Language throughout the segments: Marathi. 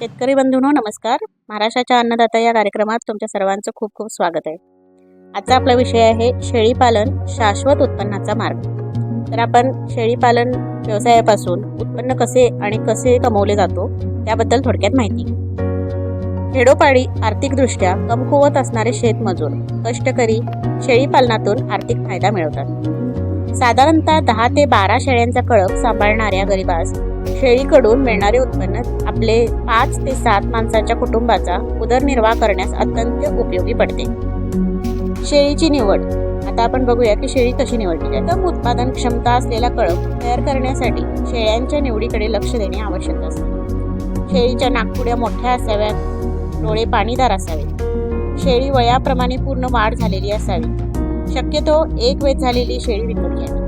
शेतकरी बंधूंनो नमस्कार. महाराष्ट्राच्या अन्नदाता या कार्यक्रमात तुमच्या सर्वांचं खूप खूप स्वागत आहे. आजचा आपला विषय आहे शेळीपालन शाश्वत उत्पन्नाचा मार्ग. तर आपण शेळीपालन व्यवसायापासून उत्पन्न कसे आणि कसे कमवले जातो त्याबद्दल थोडक्यात माहिती खेडोपाडी आर्थिकदृष्ट्या कमकुवत असणारे शेतमजूर कष्टकरी शेळीपालनातून आर्थिक फायदा मिळवतात. साधारणतः दहा ते बारा शेळ्यांचा कळप सांभाळणाऱ्या गरिबास शेळीकडून मिळणारे उत्पन्न आपले पाच ते सात माणसाच्या कुटुंबाचा उदरनिर्वाह करण्यास अत्यंत उपयोगी पडते. शेळीची निवड. आता आपण बघूया की शेळी कशी निवडली प्रथम उत्पादन क्षमता असलेला कळप तयार करण्यासाठी शेळ्यांच्या निवडीकडे लक्ष देणे आवश्यक असते. शेळीच्या नागपुड्या मोठ्या असाव्यात डोळे पाणीदार असावे. शेळी वयाप्रमाणे पूर्ण वाढ झालेली असावी. शक्यतो एक वेळ झालेली शेळी विकत घ्यावी.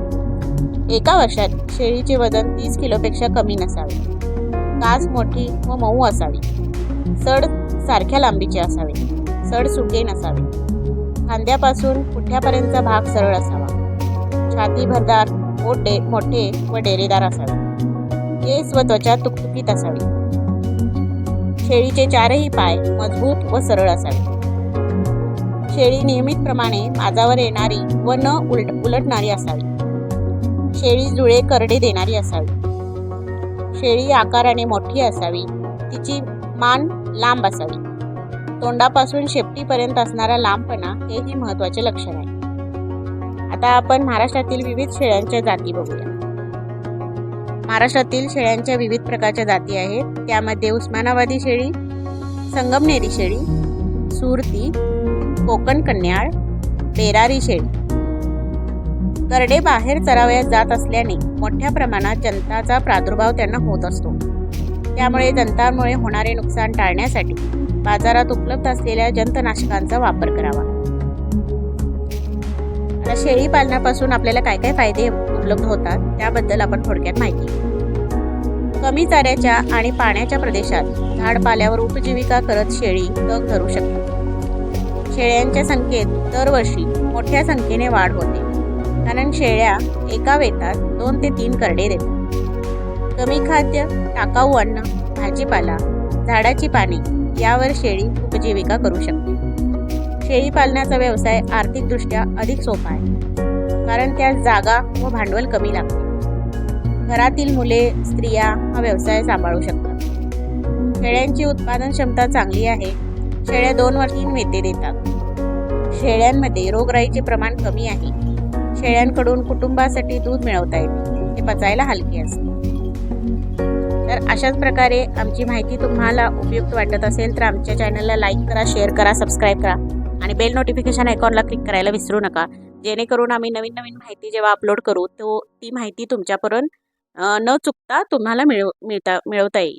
एका वर्षात शेळीचे वजन तीस किलोपेक्षा कमी नसावे. कास मोठी व मऊ असावी. सड सारख्या लांबीचे असावे. सड सुके नसावे. खांद्यापासून पुठ्यापर्यंतचा भाग सरळ असावा. छाती भरदार मोठे मोठे व डेरेदार असावे. केस व त्वचा तुकतुकीत असावी. शेळीचे चारही पाय मजबूत व सरळ असावे. शेळी नियमितप्रमाणे माझावर येणारी व न उलट उलटणारी असावी. शेळी जुळे करडे देणारी असावी. शेळी आकाराने मोठी असावी. तिची मान लांब असावी. तोंडापासून शेपटीपर्यंत असणारा लांबपणा हेही महत्त्वाचे लक्षण आहे. आता आपण महाराष्ट्रातील विविध शेळ्यांच्या जाती बघूया. महाराष्ट्रातील शेळ्यांच्या विविध प्रकारच्या जाती आहेत. त्यामध्ये उस्मानाबादी शेळी संगमनेरी शेळी सुरती कोकण कन्याळ बेरारी शेळी. करडे बाहेर चरावयात जात असल्याने मोठ्या प्रमाणात जंताचा प्रादुर्भाव त्यांना होत असतो. त्यामुळे जंतांमुळे होणारे नुकसान टाळण्यासाठी बाजारात उपलब्ध असलेल्या जंतनाशकांचा वापर करावा. आता शेळी पालनापासून आपल्याला काय काय फायदे उपलब्ध होतात त्याबद्दल आपण थोडक्यात माहिती कमी चाऱ्याच्या आणि पाण्याच्या प्रदेशात झाडपाल्यावर उपजीविका करत शेळी तग धरू शकते शेळ्यांच्या संख्येत दरवर्षी मोठ्या संख्येने वाढ होते. कारण शेळ्या एका वेतात दोन ते तीन करडे देतात. कमी खाद्य टाकाऊ अन्न भाजीपाला झाडाची पाने यावर शेळी उपजीविका करू शकते. शेळी पालनाचा व्यवसाय आर्थिकदृष्ट्या अधिक सोपा आहे कारण त्यात जागा व भांडवल कमी लागते. घरातील मुले स्त्रिया हा व्यवसाय सांभाळू शकतात. शेळ्यांची उत्पादन क्षमता चांगली आहे शेळ्या दोन व तीन वेते देतात. शेळ्यांमध्ये रोगराईचे प्रमाण कमी आहे शेळ्यांकडून कुटुंबासाठी दूध मिळवता येते. ते पचायला हलके असते. तर अशाच प्रकारे आमची माहिती तुम्हाला उपयुक्त वाटत असेल तर आमच्या चॅनलला लाईक करा शेअर करा सबस्क्राईब करा आणि बेल नोटिफिकेशन आयकॉनला क्लिक करायला विसरू नका. जेणेकरून आम्ही नवीन नवीन माहिती जेव्हा अपलोड करू तो ती माहिती तुमच्यापर्यंत न चुकता तुम्हाला मिळव मिळता मिळवता येईल.